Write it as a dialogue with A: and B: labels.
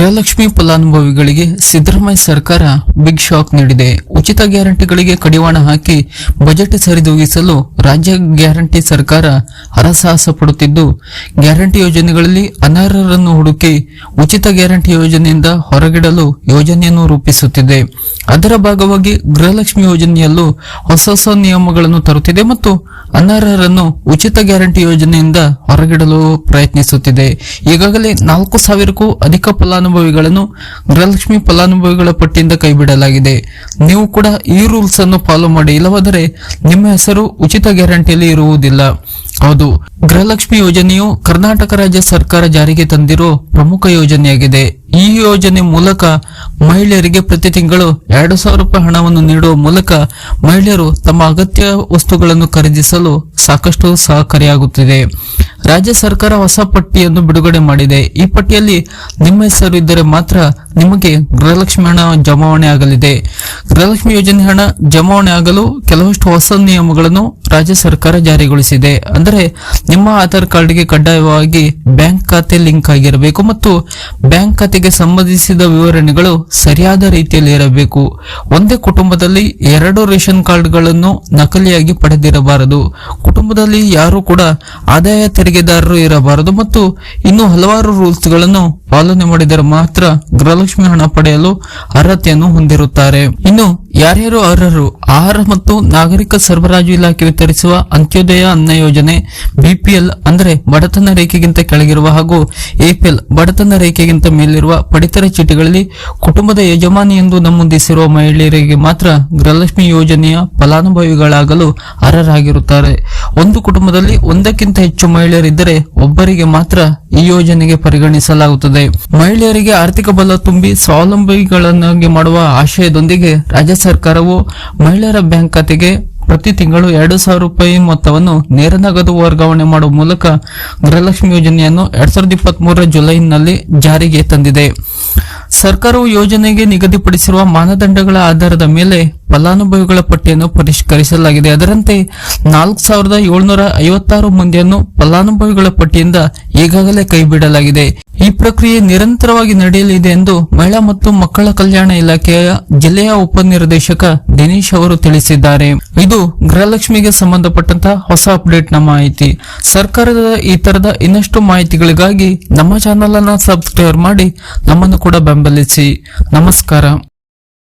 A: ಗೃಹಲಕ್ಷ್ಮಿ ಫಲಾನುಭವಿಗಳಿಗೆ ಸಿದ್ದರಾಮಯ್ಯ ಸರ್ಕಾರ big shock ನೀಡಿದೆ. ಉಚಿತ ಗ್ಯಾರಂಟಿಗಳಿಗೆ ಕಡಿವಾಣ ಹಾಕಿ ಬಜೆಟ್ ಸರಿದೂಗಿಸಲು ರಾಜ್ಯ ಗ್ಯಾರಂಟಿ ಸರ್ಕಾರ ಹರಸಾಹಸ ಪಡುತ್ತಿದ್ದು, ಗ್ಯಾರಂಟಿ ಯೋಜನೆಗಳಲ್ಲಿ ಅನರ್ಹರನ್ನು ಹುಡುಕಿ ಉಚಿತ ಗ್ಯಾರಂಟಿ ಯೋಜನೆಯಿಂದ ಹೊರಗಿಡಲು ಯೋಜನೆಯನ್ನು ರೂಪಿಸುತ್ತಿದೆ. ಅದರ ಭಾಗವಾಗಿ ಗೃಹಲಕ್ಷ್ಮಿ ಯೋಜನೆಯಲ್ಲೂ ಹೊಸ ಹೊಸ ನಿಯಮಗಳನ್ನು ತರುತ್ತಿದೆ ಮತ್ತು ಅನರ್ಹರನ್ನು ಉಚಿತ ಗ್ಯಾರಂಟಿ ಯೋಜನೆಯಿಂದ ಹೊರಗಿಡಲು ಪ್ರಯತ್ನಿಸುತ್ತಿದೆ. ಈಗಾಗಲೇ ನಾಲ್ಕು ಸಾವಿರಕ್ಕೂ ಅಧಿಕ ಫಲಾನುಭವಿಗಳನ್ನು ಗೃಹಲಕ್ಷ್ಮಿ ಫಲಾನುಭವಿಗಳ ಪಟ್ಟಿಯಿಂದ ಕೈಬಿಡಲಾಗಿದೆ. ನೀವು ಕೂಡ ಈ ರೂಲ್ಸ್ ಅನ್ನು ಫಾಲೋ ಮಾಡಿ, ಇಲ್ಲವಾದರೆ ನಿಮ್ಮ ಹೆಸರು ಉಚಿತ ಗ್ಯಾರಂಟಿಯಲ್ಲಿ ಇರುವುದಿಲ್ಲ. ಹೌದು. ಗೃಹಲಕ್ಷ್ಮಿ ಯೋಜನೆಯು ಕರ್ನಾಟಕ ರಾಜ್ಯ ಸರ್ಕಾರ ಜಾರಿಗೆ ತಂದಿರೋ ಪ್ರಮುಖ ಯೋಜನೆಯಾಗಿದೆ. ಈ ಯೋಜನೆ ಮೂಲಕ ಮಹಿಳೆಯರಿಗೆ ಪ್ರತಿ ತಿಂಗಳು ಎರಡು ಸಾವಿರ ರೂಪಾಯಿ ಹಣವನ್ನು ನೀಡುವ ಮೂಲಕ ಮಹಿಳೆಯರು ತಮ್ಮ ಅಗತ್ಯ ವಸ್ತುಗಳನ್ನು ಖರೀದಿಸಲು ಸಾಕಷ್ಟು ಸಹಕಾರಿಯಾಗುತ್ತಿದೆ. ರಾಜ್ಯ ಸರ್ಕಾರ ಹೊಸ ಪಟ್ಟಿಯನ್ನು ಬಿಡುಗಡೆ ಮಾಡಿದೆ. ಈ ಪಟ್ಟಿಯಲ್ಲಿ ನಿಮ್ಮ ಹೆಸರು ಇದ್ದರೆ ಮಾತ್ರ ನಿಮಗೆ ಗೃಹಲಕ್ಷ್ಮಿ ಹಣ ಜಮಾವಣೆ ಆಗಲಿದೆ. ಗೃಹಲಕ್ಷ್ಮಿ ಯೋಜನೆ ಹಣ ಜಮಾವಣೆ ಆಗಲು ಕೆಲವಷ್ಟು ಹೊಸ ನಿಯಮಗಳನ್ನು ರಾಜ್ಯ ಸರ್ಕಾರ ಜಾರಿಗೊಳಿಸಿದೆ. ಅಂದರೆ ನಿಮ್ಮ ಆಧಾರ್ ಕಾರ್ಡ್ಗೆ ಕಡ್ಡಾಯವಾಗಿ ಬ್ಯಾಂಕ್ ಖಾತೆ ಲಿಂಕ್ ಆಗಿರಬೇಕು ಮತ್ತು ಬ್ಯಾಂಕ್ ಖಾತೆಗೆ ಸಂಬಂಧಿಸಿದ ವಿವರಣೆಗಳು ಸರಿಯಾದ ರೀತಿಯಲ್ಲಿ ಇರಬೇಕು. ಒಂದೇ ಕುಟುಂಬದಲ್ಲಿ ಎರಡು ರೇಷನ್ ಕಾರ್ಡ್ಗಳನ್ನು ನಕಲಿಯಾಗಿ ಪಡೆದಿರಬಾರದು. ಕುಟುಂಬದಲ್ಲಿ ಯಾರು ಕೂಡ ಆದಾಯ ತೆರಿಗೆದಾರರು ಇರಬಾರದು ಮತ್ತು ಇನ್ನು ಹಲವಾರು ರೂಲ್ಸ್ಗಳನ್ನು ಪಾಲನೆ ಮಾಡಿದರೆ ಮಾತ್ರ ಗೃಹಲಕ್ಷ್ಮಿ ಹಣ ಪಡೆಯಲು ಅರ್ಹತೆಯನ್ನು ಹೊಂದಿರುತ್ತಾರೆ. ಇನ್ನು ಯಾರ್ಯಾರು ಅರ್ಹರು ಆಹಾರ ಮತ್ತು ನಾಗರಿಕ ಸರಬರಾಜು ಇಲಾಖೆ ವಿತರಿಸುವ ಅಂತ್ಯೋದಯ ಅನ್ನ ಯೋಜನೆ, ಬಿಪಿಎಲ್ ಅಂದರೆ ಬಡತನ ರೇಖೆಗಿಂತ ಕೆಳಗಿರುವ ಹಾಗೂ ಎಪಿಎಲ್ ಬಡತನ ರೇಖೆಗಿಂತ ಮೇಲಿರುವ ಪಡಿತರ ಚೀಟಿಗಳಲ್ಲಿ ಕುಟುಂಬದ ಯಜಮಾನಿ ಎಂದು ನಮೂದಿಸಿರುವ ಮಹಿಳೆಯರಿಗೆ ಮಾತ್ರ ಗೃಹಲಕ್ಷ್ಮಿ ಯೋಜನೆಯ ಫಲಾನುಭವಿಗಳಾಗಲು ಅರ್ಹರಾಗಿರುತ್ತಾರೆ. ಒಂದು ಕುಟುಂಬದಲ್ಲಿ ಒಂದಕ್ಕಿಂತ ಹೆಚ್ಚು ಮಹಿಳೆಯರಿದ್ದರೆ ಒಬ್ಬರಿಗೆ ಮಾತ್ರ ಈ ಯೋಜನೆಗೆ ಪರಿಗಣಿಸಲಾಗುತ್ತದೆ. ಮಹಿಳೆಯರಿಗೆ ಆರ್ಥಿಕ ಬಲ ತುಂಬಿ ಸ್ವಾವಲಂಬಿಗಳನ್ನಾಗಿ ಮಾಡುವ ಆಶಯದೊಂದಿಗೆ ರಾಜ್ಯ ಸರ್ಕಾರವು ಮಹಿಳೆಯರ ಬ್ಯಾಂಕ್ ಖಾತೆಗೆ ಪ್ರತಿ ತಿಂಗಳು ಎರಡು ಸಾವಿರ ರೂಪಾಯಿ ಮೊತ್ತವನ್ನು ನೇರ ನಗದು ವರ್ಗಾವಣೆ ಮಾಡುವ ಮೂಲಕ ಗೃಹಲಕ್ಷ್ಮಿ ಯೋಜನೆಯನ್ನು ಎರಡ್ ಸಾವಿರದ ಇಪ್ಪತ್ತ್ ಮೂರರ ಜುಲೈನಲ್ಲಿ ಜಾರಿಗೆ ತಂದಿದೆ. ಸರ್ಕಾರವು ಯೋಜನೆಗೆ ನಿಗದಿಪಡಿಸಿರುವ ಮಾನದಂಡಗಳ ಆಧಾರದ ಮೇಲೆ ಫಲಾನುಭವಿಗಳ ಪಟ್ಟಿಯನ್ನು ಪರಿಷ್ಕರಿಸಲಾಗಿದೆ. ಅದರಂತೆ ನಾಲ್ಕು ಸಾವಿರದ ಏಳ್ನೂರ ಐವತ್ತಾರು ಮಂದಿಯನ್ನು ಫಲಾನುಭವಿಗಳ ಪಟ್ಟಿಯಿಂದ ಈಗಾಗಲೇ ಕೈಬಿಡಲಾಗಿದೆ ಈ ಪ್ರಕ್ರಿಯೆ ನಿರಂತರವಾಗಿ ನಡೆಯಲಿದೆ ಎಂದು ಮಹಿಳಾ ಮತ್ತು ಮಕ್ಕಳ ಕಲ್ಯಾಣ ಇಲಾಖೆಯ ಜಿಲ್ಲೆಯ ಉಪನಿರ್ದೇಶಕ ದಿನೇಶ್ ಅವರು ತಿಳಿಸಿದ್ದಾರೆ. ಇದು ಗೃಹಲಕ್ಷ್ಮಿಗೆ ಸಂಬಂಧಪಟ್ಟಂತಹ ಹೊಸ ಅಪ್ಡೇಟ್ನ ಮಾಹಿತಿ. ಸರ್ಕಾರದ ಈ ತರದ ಇನ್ನಷ್ಟು ಮಾಹಿತಿಗಳಿಗಾಗಿ ನಮ್ಮ ಚಾನೆಲ್ ಅನ್ನ ಸಬ್ಸ್ಕ್ರೈಬ್ ಮಾಡಿ ನಮ್ಮನ್ನು ಕೂಡ ಬೆಂಬಲಿಸಿ. ನಮಸ್ಕಾರ.